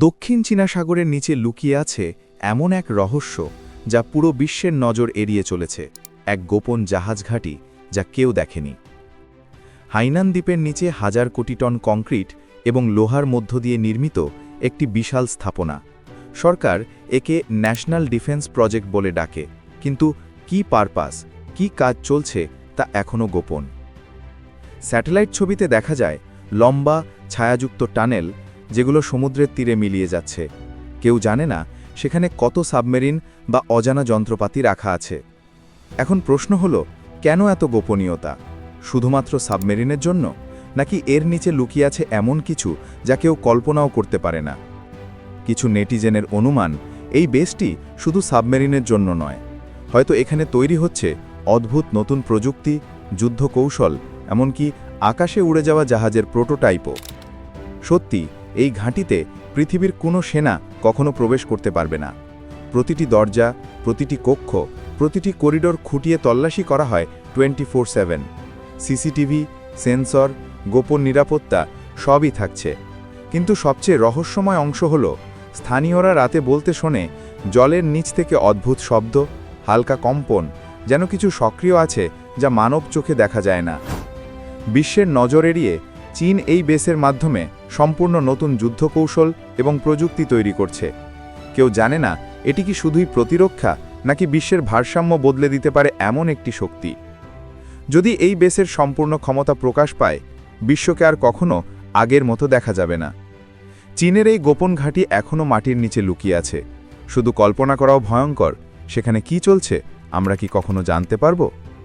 দক্ষিণ চীনা সাগরের নিচে লুকিয়ে আছে এমন এক রহস্য যা পুরো বিশ্বের নজর এড়িয়ে চলেছে, এক গোপন জাহাজ ঘাঁটি যা কেউ দেখেনি। হাইনান দ্বীপের নিচে হাজার কোটি টন কংক্রিট এবং লোহার মধ্য দিয়ে নির্মিত একটি বিশাল স্থাপনা। সরকার একে ন্যাশনাল ডিফেন্স প্রজেক্ট বলে ডাকে, কিন্তু কি পারপাস, কি কাজ চলছে তা এখনও গোপন। স্যাটেলাইট ছবিতে দেখা যায়, লম্বা ছায়াযুক্ত টানেল যেগুলো সমুদ্রের তীরে মিলিয়ে যাচ্ছে। কেউ জানে না সেখানে কত সাবমেরিন বা অজানা যন্ত্রপাতি রাখা আছে। এখন প্রশ্ন হলো, কেন এত গোপনীয়তা? শুধুমাত্র সাবমেরিনের জন্য? নাকি এর নিচে লুকিয়ে আছে এমন কিছু যা কেউ কল্পনাও করতে পারে না? কিছু নেটিজেনের অনুমান, এই বেসটি শুধু সাবমেরিনের জন্য নয়। হয়তো এখানে তৈরি হচ্ছে অদ্ভুত নতুন প্রযুক্তি যুদ্ধ কৌশল এমনকি আকাশে উড়ে যাওয়া জাহাজের প্রোটোটাইপও। সত্যি এই ঘাঁটিতে পৃথিবীর কোনো সেনা কখনো প্রবেশ করতে পারবে না। প্রতিটি দরজা, প্রতিটি কক্ষ, প্রতিটি করিডোর খুঁটিয়ে তল্লাশি করা হয় twenty four seven. CCTV, sensor, গোপন নিরাপত্তা সবই থাকছে। কিন্তু সবচেয়ে রহস্যময় অংশ হল, স্থানীয়রা রাতে বলতে শোনে, জলের নিচ থেকে অদ্ভুত শব্দ, হালকা কম্পন, যেন কিছু সক্রিয় আছে যা মানব চোখে দেখা যায় না। বিশ্বের নজর এড়িয়ে চীন এই বেসের মাধ্যমে সম্পূর্ণ নতুন যুদ্ধকৌশল এবং প্রযুক্তি তৈরি করছে। কেউ জানে না, এটি কি শুধুই প্রতিরক্ষা, নাকি বিশ্বের ভারসাম্য বদলে দিতে পারে এমন একটি শক্তি? যদি এই বেসের সম্পূর্ণ ক্ষমতা প্রকাশ পায়, বিশ্বকে আর কখনো আগের মতো দেখা যাবে না। চীনের এই গোপন ঘাঁটি এখনও মাটির নিচে লুকিয়ে আছে। শুধু কল্পনা করাও ভয়ঙ্কর, সেখানে কি চলছে, আমরা কি কখনো জানতে পারব?